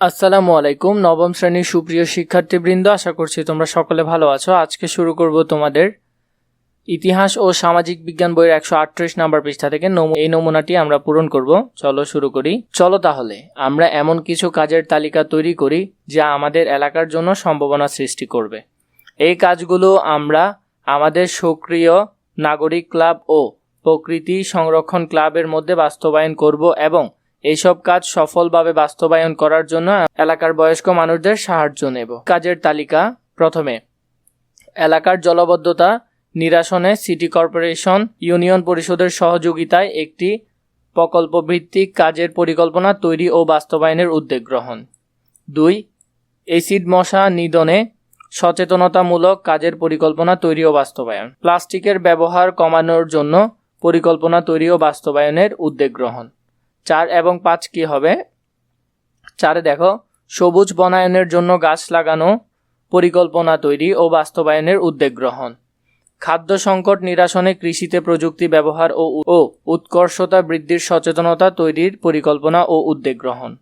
আসসালামু আলাইকুম, নবম শ্রেণির সুপ্রিয় শিক্ষার্থীবৃন্দ, আশা করছি তোমরা সকলে ভালো আছো। আজকে শুরু করব তোমাদের ইতিহাস ও সামাজিক বিজ্ঞান বইয়ের একশো আটত্রিশ নাম্বার পৃষ্ঠা থেকে। এই নমুনাটি আমরা পূরণ করব। চলো শুরু করি। চলো তাহলে, আমরা এমন কিছু কাজের তালিকা তৈরি করি যা আমাদের এলাকার জন্য সম্ভাবনা সৃষ্টি করবে। এই কাজগুলো আমরা আমাদের সক্রিয় নাগরিক ক্লাব ও প্রকৃতি সংরক্ষণ ক্লাবের মধ্যে বাস্তবায়ন করব এবং এইসব কাজ সফলভাবে বাস্তবায়ন করার জন্য এলাকার বয়স্ক মানুষদের সাহায্য নেব। কাজের তালিকা প্রথমে, এলাকার জলবদ্ধতা নিরাসনে সিটি কর্পোরেশন ইউনিয়ন পরিষদের সহযোগিতায় একটি প্রকল্প ভিত্তিক কাজের পরিকল্পনা তৈরি ও বাস্তবায়নের উদ্যোগ গ্রহণ। দুই, এসিড মশা নিধনে সচেতনতামূলক কাজের পরিকল্পনা তৈরি ও বাস্তবায়ন। প্লাস্টিকের ব্যবহার কমানোর জন্য পরিকল্পনা তৈরি ও বাস্তবায়নের উদ্যোগ গ্রহণ। চার এবং পাঁচ কি হবে? চারে দেখো, সবুজ বনায়নের জন্য গাছ লাগানো পরিকল্পনা তৈরি ও বাস্তবায়নের উদ্যোগ গ্রহণ। খাদ্য সংকট নিরাসনে কৃষিতে প্রযুক্তি ব্যবহার ও উৎকর্ষতা বৃদ্ধির সচেতনতা তৈরির পরিকল্পনা ও উদ্যোগ গ্রহণ।